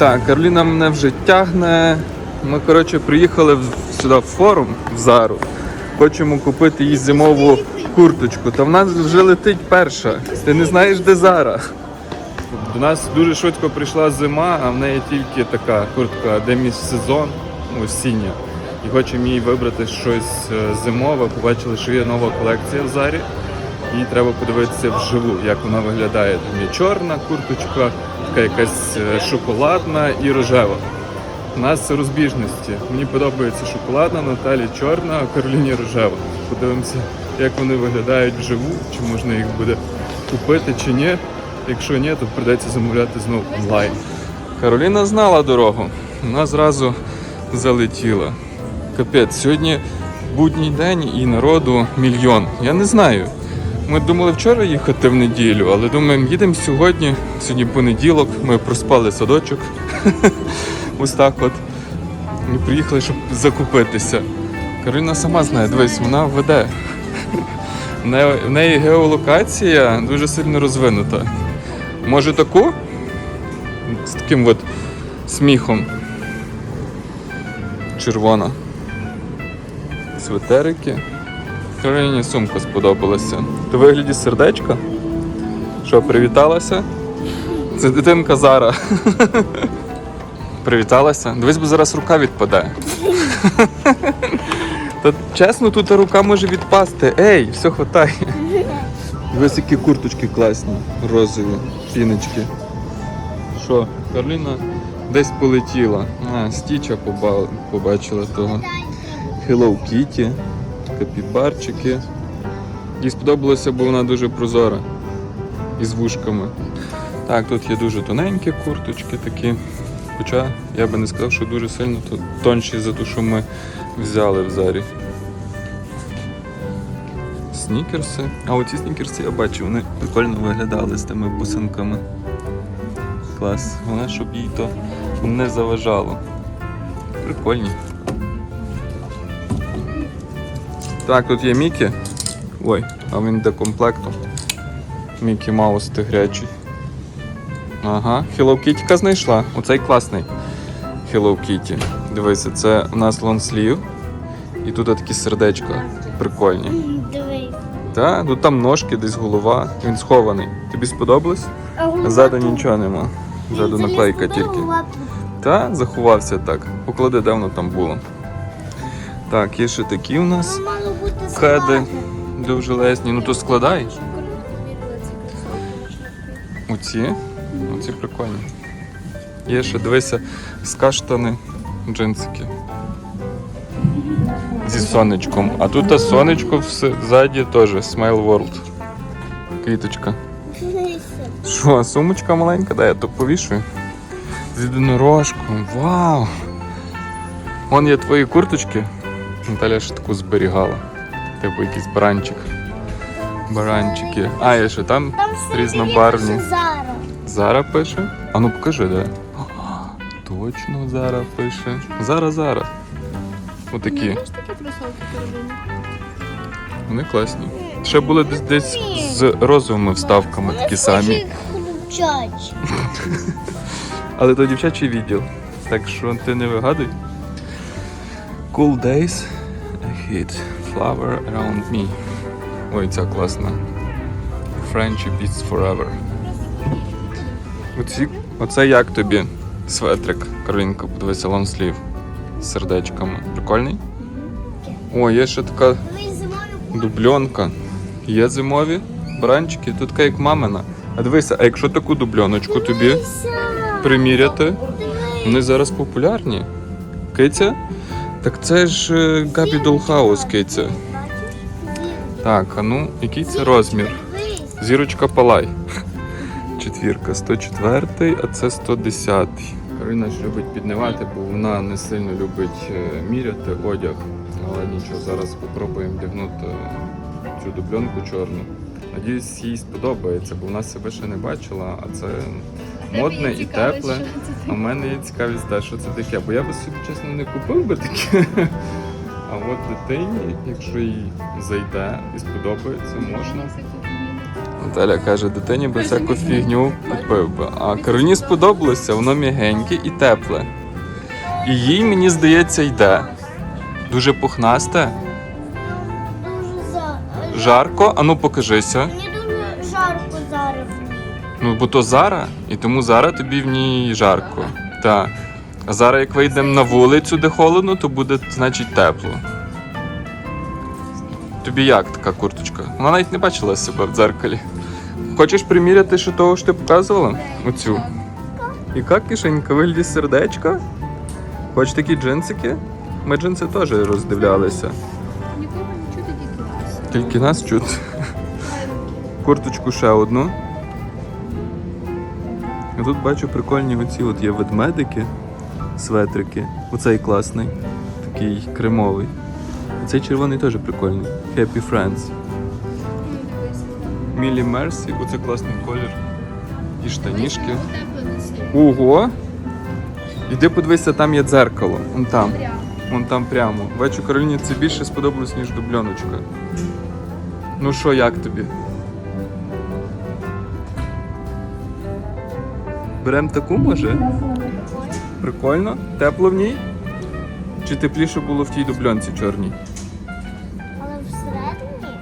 Так, Кароліна мене вже тягне. Ми, коротше, приїхали сюди в форум в Зару. Хочемо купити їй зимову курточку. Та в нас вже летить перша. Ти не знаєш, де Зара. До нас дуже швидко прийшла зима, а в неї тільки така куртка де деміс-сезон, ну, осіння. І хочемо їй вибрати щось е, зимове. Побачили, що є нова колекція в Зарі. І треба подивитися вживу, як вона виглядає. Там є чорна курточка, така якась е, шоколадна і рожева. У нас розбіжності. Мені подобається шоколадна, Наталі чорна, а Кароліні рожева. Подивимося, як вони виглядають вживу, чи можна їх буде купити, чи ні. Якщо ні, то прийдеться замовляти знову онлайн. Кароліна знала дорогу. Вона зразу залетіла. Капець, сьогодні будній день і народу мільйон. Я не знаю. Ми думали вчора їхати в неділю, але думаємо, їдемо сьогодні. Сьогодні понеділок, ми проспали садочок. Ось так от. І приїхали, щоб закупитися. Кароліна сама знає, дивись, вона веде. В неї геолокація дуже сильно розвинута. Може таку? З таким от сміхом. Червона. Светерики. Кароліні сумка сподобалася. В вигляді сердечка. Що, привіталася? Це дитинка Зара. Привіталася? Дивись, бо зараз рука відпаде. Та чесно, тут рука може відпасти. Ей, все хватає. Дивись, які курточки класні, розові, піночки. Що, Карліна десь полетіла. А, стіча побачила того. Hello Kitty, капібарчики. Їй сподобалося, бо вона дуже прозора. І з вушками. Так, тут є дуже тоненькі курточки такі. Хоча я би не сказав, що дуже сильно то- тонші за те, що ми взяли в зарі. Снікерси. А оці снікерси я бачу, вони прикольно виглядали з тими бусинками. Клас. Головне, щоб їй то не заважало. Прикольні. Так, тут є Мікі. Ой, а він до комплекту. Мікі Маус тигрячий. Ага, Hello Kitty знайшла. Оцей класний. Hello Kitty. Дивися, це у нас лонслів. І тут такі сердечка. Прикольні. Дивись. Так, тут там ножки, десь голова. Він схований. Тобі сподобалось? Ззаду нічого нема. Ззаду наклейка тільки. Та, заховався так. Поклади, де воно там було. Так, є ще такі у нас Мало бути кеди довжелезні. Ну то складай. Оці. Оці прикольні. Є ще, дивися, з каштани джинсики. Зі сонечком. А тут сонечко ззаді теж Smile World. Квіточка. Що, сумочка маленька? Дай я то повішую. З єдинорожком. Вау! Вон є твої курточки. Наталя ще таку зберігала. Типу якийсь баранчик. Баранчики. А, є ще там різнобарвні. Зара. Зара пише. А ну покажи, де. Точно Зара пише. Зара, Зара. Отакі. Знаєш такі кросовки перебули? Вони класні. Ще були десь десь з розовими вставками такі самі. Але то дівчачий відділ. Так що ти не вигадуй. Cool days ahead. Flower around me. Ой, ця класна. Friendship is forever. Оці, оце як тобі светрик, Каролінка, подивися лонслів з сердечками. Прикольний? О, є ще така дубльонка. Є зимові бранчики, тут така як мамина. А дивися, а якщо таку дубльоночку тобі приміряти, вони зараз популярні. Киця? Так це ж е, Габі Долхаус киця. Так, а ну, який це розмір? Зірочка Палай. Четвірка, 104, а це 110. Карина ж любить піднивати, бо вона не сильно любить е, міряти одяг. Але нічого, зараз спробуємо вдягнути цю дубльонку чорну. Надіюсь, їй сподобається, бо вона себе ще не бачила, а це модне і тепле. А в мене є цікавість, да, що це таке. Бо я би собі чесно не купив би таке. А от дитині, якщо їй зайде і сподобається, можна. Наталя каже, дитині би всяку фігню купив би. А Кароліні сподобалося, воно м'ягеньке і тепле. І їй, мені здається, йде. Дуже пухнасте, жарко. Ану, покажися. Ну, бо то Зара, і тому Зара тобі в ній жарко. Так. А зараз, як вийдемо на вулицю, де холодно, то буде, значить, тепло. Тобі як така курточка? Вона навіть не бачила себе в дзеркалі. Хочеш приміряти ще того, що ти показувала? Оцю. Яка кишенька вигляді сердечка? Хочеш такі джинсики? Ми джинси теж роздивлялися. Нікого не чути, тільки нас. Тільки нас чути. Курточку ще одну. Я тут бачу прикольні оці от є ведмедики, светрики. Оцей класний, такий кремовий. І цей червоний теж прикольний. Happy Friends. Мілі Мерсі, оце класний колір. І штанішки. Ого! Іди подивися, там є дзеркало. Вон там. Вон там прямо. Бачу, Кароліні це більше сподобалось, ніж дубльоночка. Ну що, як тобі? Берем таку, може? Прикольно? Тепло в ній? Чи тепліше було в тій дубльонці чорній? Але всередині,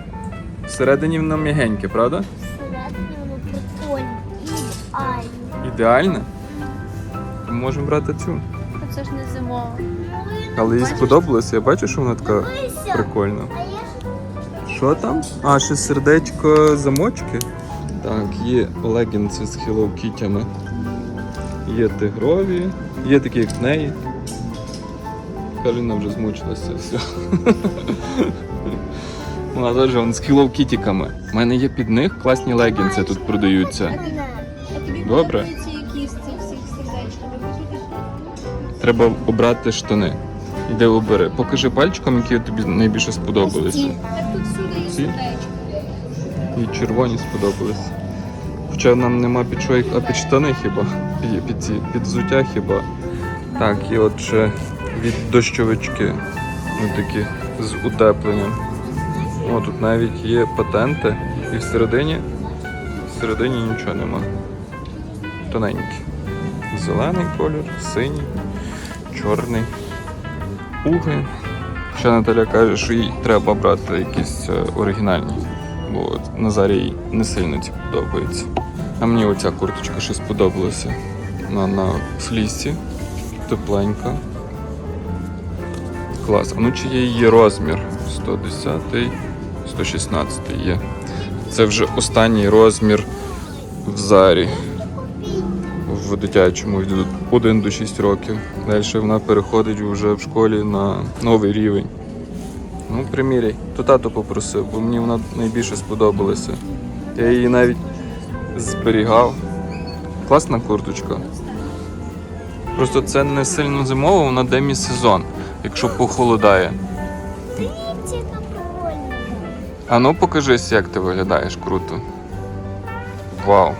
Всередині воно м'ягеньке, правда? всередині воно прикольне. Ідеальне? То Можемо брати цю. Це ж не зимова. Але їй сподобалося, я бачу, що вона така Дивися. прикольна. А я ж Що там? А, ще сердечко замочки. Так, є легінси з Hello Kitty. Є тигрові, є такі, як в неї. Карина вже змучилася все. Вона теж вон, з Kitty. У мене є під них класні легінси тут продаються. Добре. Треба обрати штани. Іди обери. Покажи пальчиком, які тобі найбільше сподобалися. Так тут всюди є Ці? сердечко. І червоні сподобались. Хоча нам нема під що а під штани хіба, під, під, ці, під взуття хіба. Так, і от ще від дощовички. Ну такі з утепленням. О, тут навіть є патенти. І всередині, всередині нічого нема. Тоненькі. Зелений колір, синій, чорний. Уги. Ще Наталя каже, що їй треба брати якісь е, оригінальні, бо от Назарі їй не сильно ці подобаються. А мені оця курточка ще сподобалася. Вона на флісі, тепленька. Клас. А ну чи є її розмір? 110, 116 є. Це вже останній розмір в зарі. В дитячому від 1 до 6 років. Далі вона переходить вже в школі на новий рівень. Ну, приміряй. То тато попросив, бо мені вона найбільше сподобалася. Я її навіть зберігав. Класна курточка. Просто це не сильно зимова, вона демі-сезон, якщо похолодає. Дивіться, яка прикольна. А ну покажись, як ти виглядаєш круто. Вау.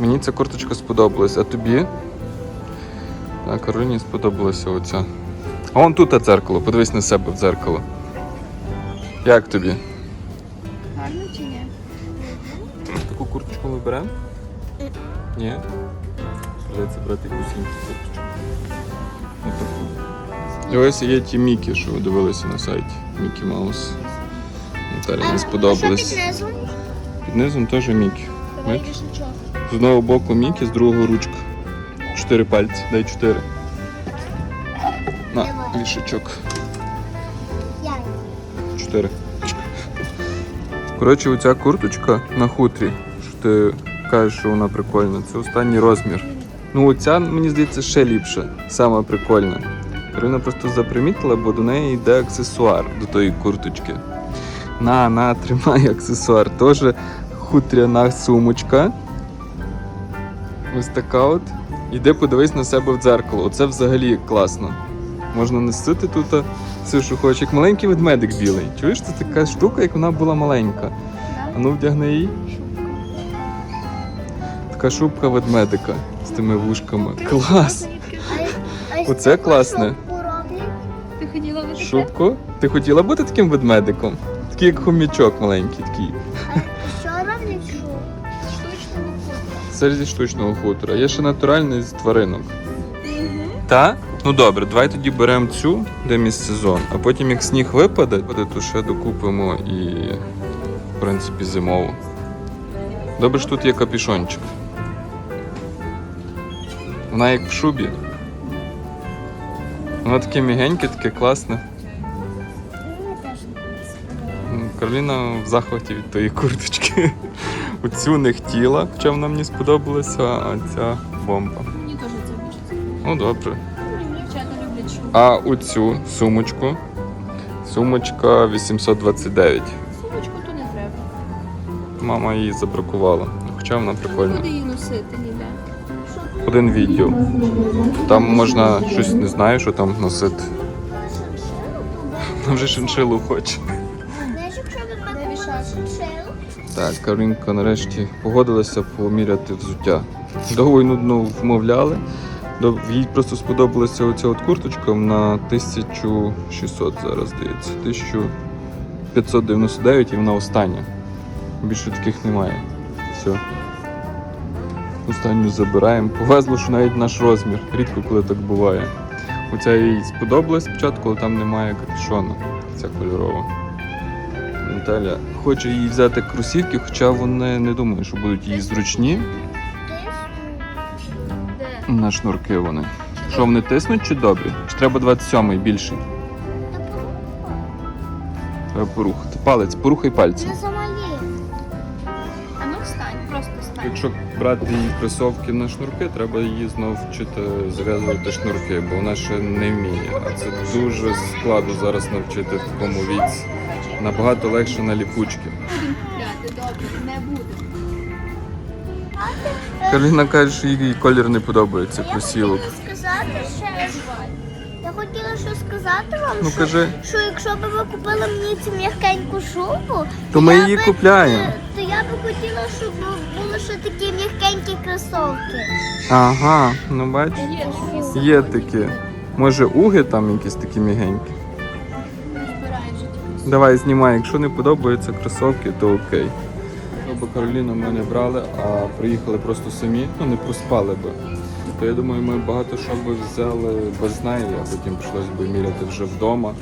Мені ця курточка сподобалась, а тобі? Так, Кароліні сподобалася оця. А вон тут дзеркало, подивись на себе в дзеркало. Як тобі? Гарно чи ні? Таку курточку ми беремо? Ні. Придеться брати якусь іншу курточку. Отаку. І ось є ті Мікі, що ви дивилися на сайті. Мікі Маус. Наталі не сподобались. Під низом? Теж Мікі. Бачиш? З одного боку Мікі, з другого ручка. Чотири пальці. Дай чотири. На, вішачок. Я. Чотири. Коротше, оця курточка на хутрі, що ти кажеш, що вона прикольна, це останній розмір. Ну, оця, мені здається, ще ліпша, сама прикольна. Карина просто запримітила, бо до неї йде аксесуар до тої курточки. На, на, тримай аксесуар. Теж хутряна сумочка. Ось така от. Іди подивись на себе в дзеркало. Оце взагалі класно. Можна носити тут все, що хочеш, як маленький ведмедик білий. Чуєш, це така штука, як вона була маленька. А ну вдягни її. Така шубка ведмедика з тими вушками. Клас! Оце класне. шубку. Ти хотіла бути Шубку? Ти хотіла бути таким ведмедиком? Такий як хомячок маленький такий. Що роблять що? Штучного хутора. Це зі штучного хутора. Є ще натуральний з тваринок. Та? Ну добре, давай тоді беремо цю, де місь сезон, а потім як сніг випаде, то ще докупимо і, в принципі, зимову. Добре, що тут є капюшончик. Вона як в шубі. Воно таке мігеньке, таке класне. Кароліна в захваті від тої курточки. Оцю не хотіла, хоча вона мені сподобалася, а ця бомба. Мені теж це сподобалося. Ну добре. А оцю сумочку. Сумочка 829. Сумочку то не треба. Мама її забракувала. Хоча вона прикольна. буде її носити ніде. Один відділ. Там можна щось не знаю, що там носити. Вона вже шиншилу хоче. Так, Каролінка нарешті погодилася поміряти взуття. Довго й нудно вмовляли. До- Їй просто сподобалася оця от курточка на 1600 зараз здається. 1599 і вона остання. Більше таких немає. Все. Останню забираємо. Повезло, що навіть наш розмір. Рідко коли так буває. Оця їй сподобалась спочатку, але там немає капюшона. Ця кольорова. Наталя хоче їй взяти кросівки, хоча вони не думаю, що будуть їй зручні. На шнурки вони. Що вони тиснуть чи добрі? Чи треба 27-й більший? Треба порухати. Палець, порухай пальцем. не замалі. А ну встань, просто встань. Якщо брати її кросовки на шнурки, треба її знову вчити зав'язувати шнурки, бо вона ще не вміє. А це дуже складно зараз навчити в такому віці. Набагато легше на ліпучки. Будемо купляти, добре, не. Кароліна каже, що їй колір не подобається Я хотіла сказати ще. Я хотіла що сказати вам, Ну що, кажи, що якщо б ви купили мені цю м'якеньку шубу, то ми я її би- купляємо. То я би хотіла, щоб були ще такі м'якенькі кросовки. Ага, ну бач. Є такі Є такі. Може, уги там якісь такі мігенькі. Давай знімай, якщо не подобаються кросовки, то окей. Бо Кароліну ми не брали, а приїхали просто самі, ну не проспали би. То я думаю, ми багато що би взяли без неї, а потім прийшлось би міряти вже вдома,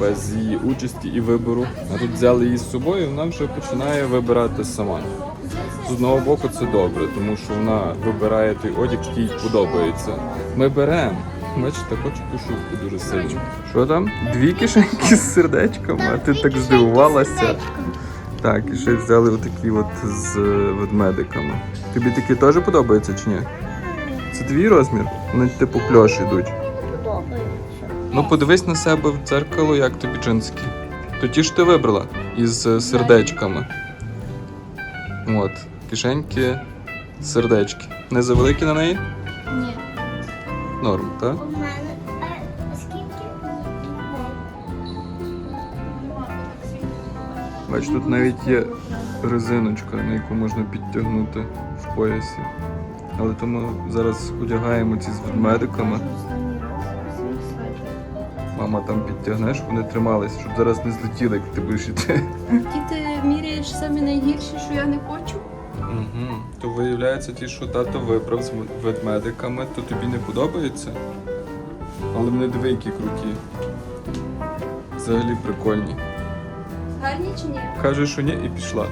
без її участі і вибору. А тут взяли її з собою, вона вже починає вибирати сама. З одного боку це добре, тому що вона вибирає той одяг, який їй подобається. Ми беремо. Бачите, хочу ту дуже сильно. Що там? Дві кишеньки з сердечками, а ти так здивувалася. Так, і ще взяли отакі от з е, ведмедиками. Тобі такі теж подобаються чи ні? Це твій розмір? Вони типу кльош ідуть. Не подобається. Ну подивись на себе в дзеркало, як тобі джинські. То ті ж ти вибрала із е, сердечками. От, кишеньки, сердечки. Не завеликі на неї? Ні. Норм, так? Бач, тут навіть є резиночка, на яку можна підтягнути в поясі. Але то ми зараз одягаємо ці з ведмедиками. Мама там підтягне, щоб вони тримались, щоб зараз не злетіли, як ти будеш. Ті ти міряєш самі найгірші, що я не хочу. Угу. То виявляється, ті, що тато вибрав з ведмедиками, то тобі не подобається. Але вони диви, які круті. Взагалі прикольні. Гарні чи ні? Каже, що ні, і пішла.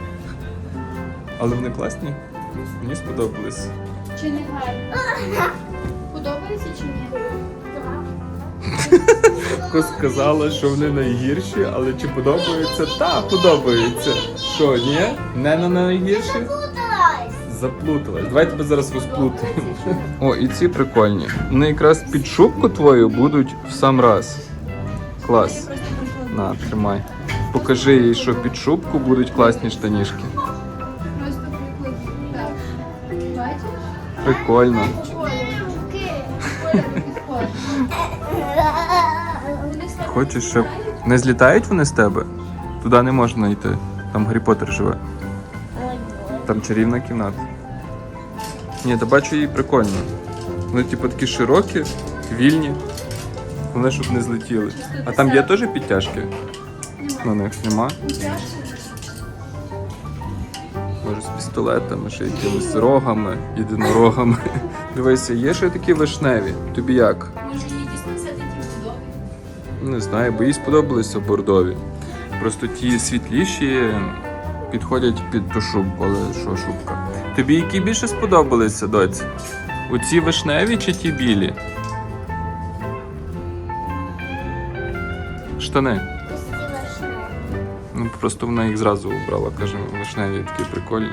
Але вони класні. Мені сподобались. Чи не гарні? Подобається чи ні? Ко сказала, що вони найгірші, але чи подобаються? Та, подобаються. Що, ні? Не на найгірші? Плуталась. Заплуталась. Давай тебе зараз розплутаємо. О, і ці прикольні. Вони якраз під шубку твою будуть в сам раз. Клас. На, тримай. Покажи їй, що під шубку будуть класні штанішки. Просто. Так. Бачиш? Прикольно. Хочеш, щоб не злітають вони з тебе? Туди не можна йти. Там Гаррі Поттер живе. Там чарівна кімната. Ні, та бачу її прикольно. Вони типу такі широкі, вільні. Вони щоб не злетіли. А там є теж підтяжки? На них нема. Може, з пістолетами, ще якимись рогами, єдинорогами. Дивися, є ще такі вишневі. Тобі як? Може, їй дійсно такі подобається? Не знаю, бо їй сподобалися бордові. Просто ті світліші підходять під ту шубку, але що шубка. Тобі які більше сподобалися, доці? Оці вишневі чи ті білі? Штани. Просто вона їх зразу обрала, каже, вишневі такі прикольні.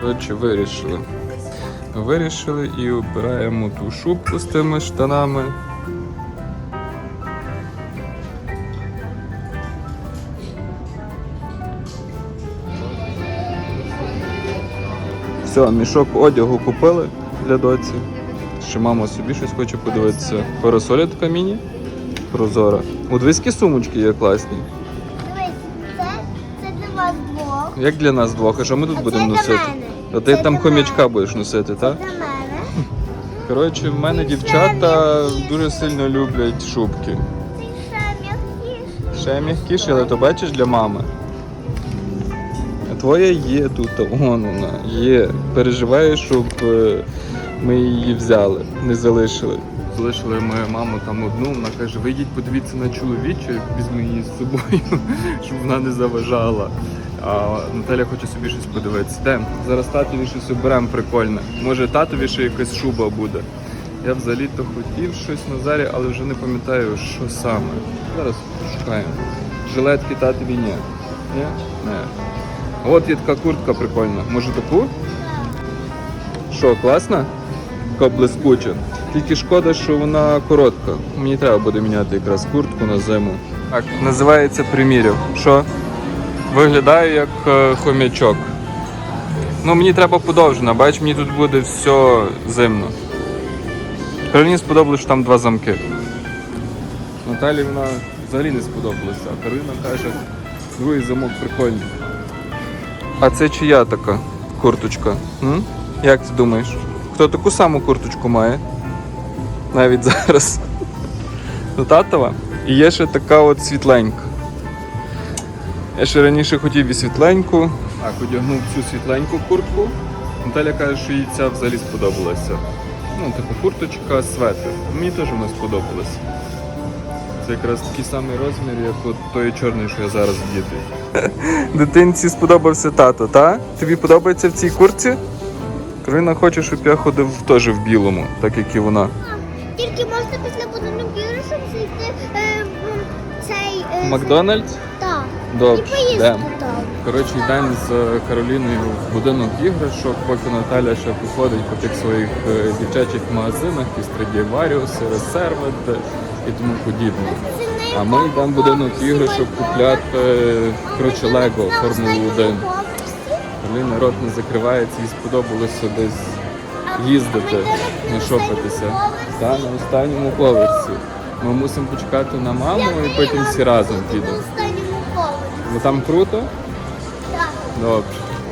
Коротше, вирішили. Вирішили і обираємо ту шубку з тими штанами. Все, мішок одягу купили для доці. Ще мама собі щось хоче подивитися. Парасоля така міні. Прозора. У двиські сумочки є класні. Дивись, це, це для вас двох. Як для нас двох, а що ми тут будемо для носити? мене. А ти Це там для хомячка будеш носити, так? Для мене. Коротше, в мене дівчата дуже сильно люблять шубки. Це ще м'якіше. Ще м'якіші, але то бачиш для мами. А твоя є тут, вон вона, є. Переживає, щоб е, ми її взяли, не залишили. Залишили ми маму там одну, вона каже, вийдіть, подивіться на чоловічу, візьми її з собою, щоб вона не заважала. А Наталя хоче собі щось подивитися. Де? Зараз татові щось оберемо прикольне. Може татові ще якась шуба буде. Я взагалі-то хотів щось Назарі, але вже не пам'ятаю, що саме. Зараз пошукаємо. Жилетки татові ні. Ні? А От є така куртка прикольна. Може таку? Що, класна? Така блискуча. Тільки шкода, що вона коротка. Мені треба буде міняти якраз куртку на зиму. Так, називається примірів. Що? Виглядає як е, хомячок. Ну, мені треба подовжена, бач, мені тут буде все зимно. Кароліні сподобалось, що там два замки. Наталі вона взагалі не сподобалася, а Кароліна каже, другий замок прикольний. А це чия така курточка? М? Як ти думаєш? Хто таку саму курточку має? Навіть зараз. Ну, татова. І є ще така от світленька. Я ще раніше хотів і світленьку. Так, одягнув цю світленьку куртку. Наталя каже, що їй ця взагалі сподобалася. Ну, типу курточка, светр. Мені теж вона сподобалася. Це якраз такий самий розмір, як от тої чорної, що я зараз вдіти. Дитинці сподобався тато, та? Тобі подобається в цій куртці? Карина хоче, щоб я ходив теж в білому, так як і вона. Тільки можна після будинок іграшок зайти е, в цей... Е, Макдональдс? Так. Добре. І поїсти йдемо. там. Коротше, йдемо з Кароліною в будинок іграшок, поки Наталя ще походить по тих своїх е, дівчачих магазинах, і і Reserved і тому подібне. А ми йдемо в будинок іграшок купляти коротше, Лего Формулу 1. Кароліна рот не закривається, їй сподобалося десь їздити, нашопитися. Та на останньому поверсі. Ми мусимо почекати на маму і потім всі разом підемо. Бо там круто? Так. Добре.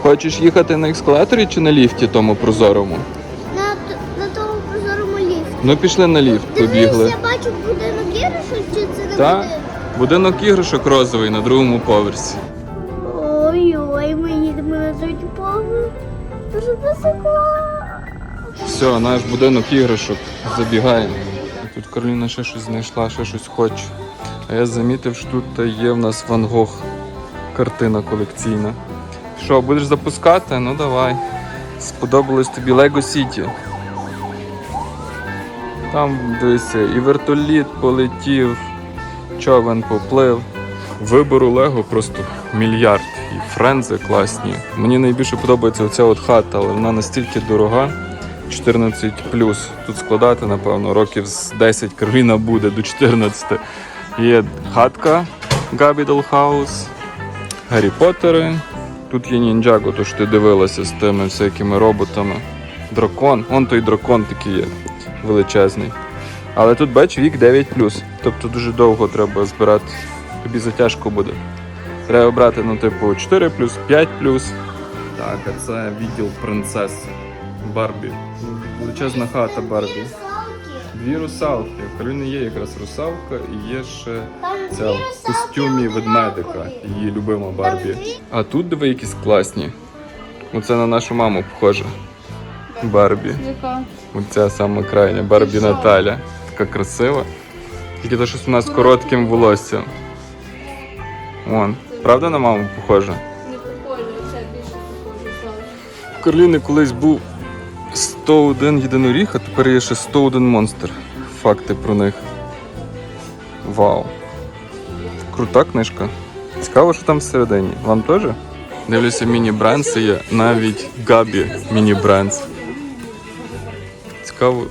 Хочеш їхати на ескалаторі чи на ліфті тому прозорому? На, на тому прозорому ліфті. Ну пішли на ліфт, Дивись, побігли. я бачу будинок іграшок, чи це не Так, будинок? будинок іграшок розовий на другому поверсі. Ой-ой, ми їдемо на третю поверх. Дуже високо. Все, наш будинок іграшок. Забігаємо. Тут Кароліна ще щось знайшла, ще щось хоче. А я замітив, що тут є в нас Ван Гог. Картина колекційна. Що, будеш запускати? Ну давай. Сподобалось тобі Лего Сіті. Там дивися, і вертоліт полетів, човен поплив. Вибору Лего просто мільярд. І френзи класні. Мені найбільше подобається оця от хата, але вона настільки дорога. 14 Тут складати, напевно, років з 10 Кароліна буде до 14. Є хатка Габі Хаус, Гаррі Поттери. Тут є ніндзяго, то що ти дивилася з тими всякими роботами. Дракон, он той дракон такий є величезний. Але тут бач вік 9 тобто дуже довго треба збирати. Тобі затяжко буде. Треба брати, ну, типу, 4 5 Так, а це відділ принцес Барбі. Величезна хата Барбі. дві русалки. В Кароліни є якраз русалка і є ще ця в костюмі ведмедика, її любима Барбі. А тут диви якісь класні. Оце на нашу маму похоже. Барбі. Оця саме крайня Барбі Наталя. Така красива. Тільки то щось у нас з коротким волоссям. Вон. Правда на маму похожа? Не похоже, це більше похоже. В Карліни колись був 101 єдиноріг, а тепер є ще 101 монстр. Факти про них. Вау. Крута книжка. Цікаво, що там всередині. Вам теж? Дивлюся, міні-брендси є. Навіть Габі міні-брендс. Цікаво,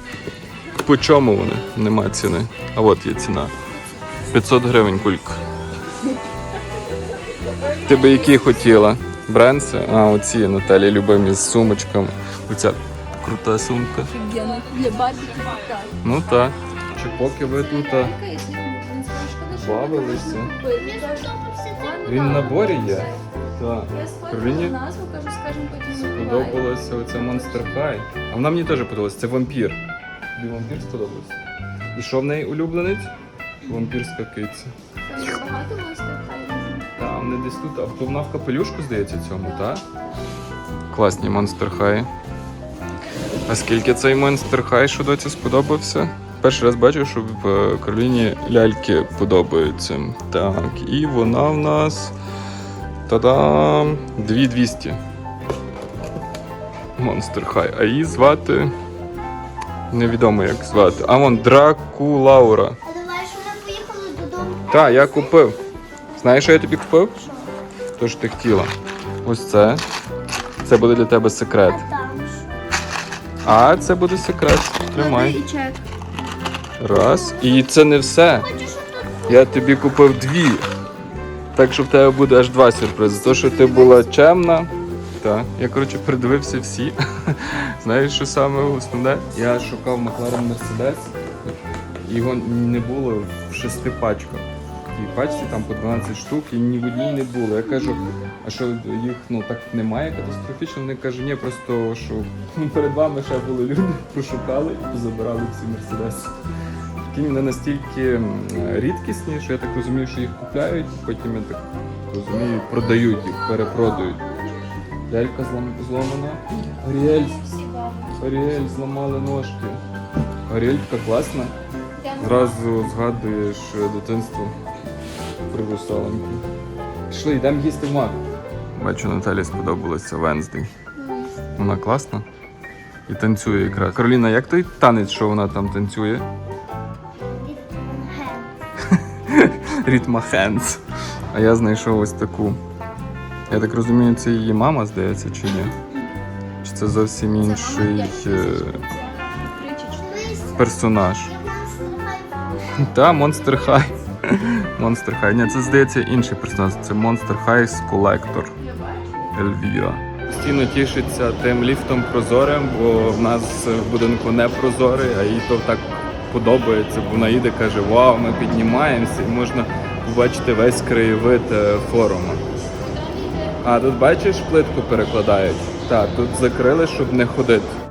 по чому вони? Нема ціни. А от є ціна. 500 гривень кулька. Ти би які хотіла? Брендси? А, оці Наталі любимі з сумочками. Оця крута сумка. Офігенно. Для Барбі так. Ну так. Чи поки ви тут бавилися? Він в наборі є? Так. Я сфоткала назву, кажу, скажемо потім забувай. Подобалося оце Monster High. А вона мені теж подобалася. Це вампір. Тобі вампір сподобався? І що в неї улюбленець? Вампірська киця. Там багато монстр хай. Там не десь тут, а то вона в капелюшку, здається, цьому, так? Класні Monster High. А скільки цей Monster High, що доці сподобався? Перший раз бачу, що в е, Кароліні ляльки подобаються. Так, і вона в нас. Та-дам! 2200. Monster High. А її звати. Невідомо як звати. А вон Дракулаура. А давай, що ми поїхали додому. Так, я купив. Знаєш, що я тобі купив? То, що ти хотіла. Ось це. Це буде для тебе секрет. А це буде секрет. Тримай. І чек. Раз. І це не все. Я тобі купив дві. Так що в тебе буде аж два сюрпризи. То, що ти була чемна. Так, я коротше придивився всі. Знаєш, що саме основне? Я шукав Макларен Мерседес, його не було в шести пачках. І пачці там по 12 штук, і ні в одній не було. Я кажу, а що їх ну так немає катастрофічно? Вони кажуть, ні, просто що перед вами ще були люди, пошукали і позабирали всі мерседеси. Такі вони настільки рідкісні, що я так розумію, що їх купляють, потім я так розумію, продають їх, перепродають. Лялька зломана. Аріель, Аріель зламали ножки. Аріель така класна. Зразу згадуєш е, дитинство про русаленьку. Пішли, йдемо їсти в мак. Бачу, Наталі сподобалося Венздей. Вона класна. І танцює якраз. Кароліна, як той танець, що вона там танцює? Рітма Хендс. А я знайшов ось таку. Я так розумію, це її мама, здається, чи ні? Чи це зовсім інший е, персонаж? Та, Monster High. Monster High. Ні, це здається інший персонаж. Це Monster High Collector. Ельвіра. Постійно тішиться тим ліфтом прозорим, бо в нас в будинку не прозорий, а їй то так подобається, бо вона їде, каже, вау, ми піднімаємося і можна побачити весь краєвид е, форуму. А тут бачиш, плитку перекладають. Так, тут закрили, щоб не ходити.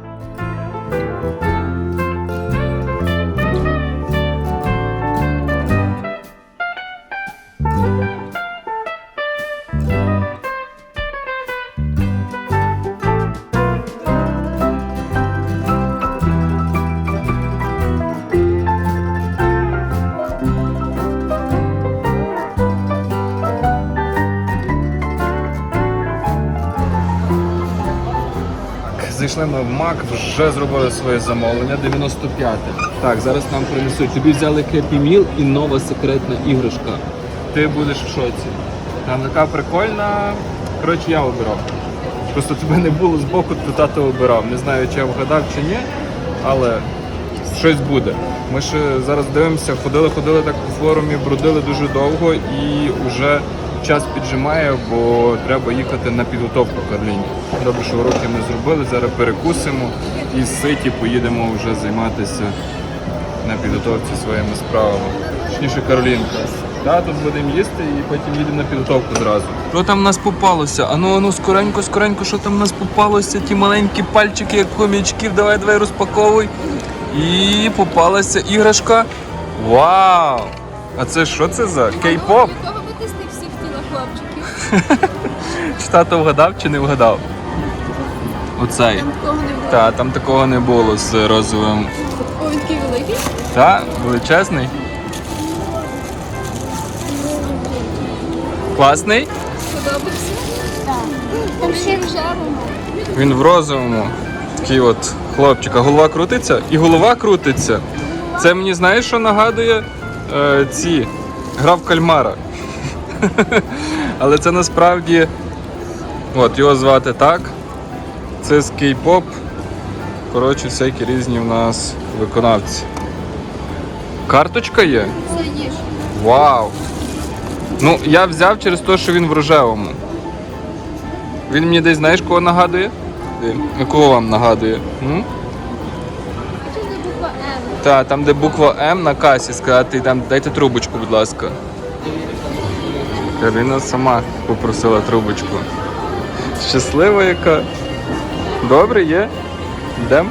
Зайшли ми в Мак, вже зробили своє замовлення 95. Так, зараз нам принесуть. Тобі взяли Meal і нова секретна іграшка. Ти будеш в шоці. Там така прикольна. Коротше, я обирав. Просто тебе не було з боку, то тато обирав. Не знаю, чи я вгадав чи ні, але щось буде. Ми ще зараз дивимося, ходили, ходили так по форумі, бродили дуже довго і вже час піджимає, бо треба їхати на підготовку Карліні. Добре, що уроки ми зробили, зараз перекусимо і ситі поїдемо вже займатися на підготовці своїми справами. Точніше, Каролінка. Да, тут будемо їсти і потім їдемо на підготовку зразу. Що там в нас попалося? Ану, ану, скоренько, скоренько, що там в нас попалося? Ті маленькі пальчики, як хомячків. Давай, давай, розпаковуй. І попалася іграшка. Вау! А це що це за кей-поп? Чи тато вгадав чи не вгадав? Оцей. Там такого не було. Та, там такого не було з розовим. О, він такий великий. Та, величезний. Класний? Подобався. Там ще в Рожевому. Він в розовому. Такий от хлопчик. А голова крутиться? І голова крутиться. Це мені знаєш, що нагадує е, ці. Гра в кальмара. Але це насправді. От, його звати так. Це з кей-поп. Коротше, всякі різні в нас виконавці. Карточка є? Це їж. Вау! Ну, я взяв через те, що він в рожевому. Він мені десь знаєш кого нагадує? Де? Ну, Кого вам нагадує? М? Бачиш, де буква М? Та, там, де буква М на касі сказати, там, дайте трубочку, будь ласка. Карина сама попросила трубочку. Щаслива яка. Добре, є. Йдемо.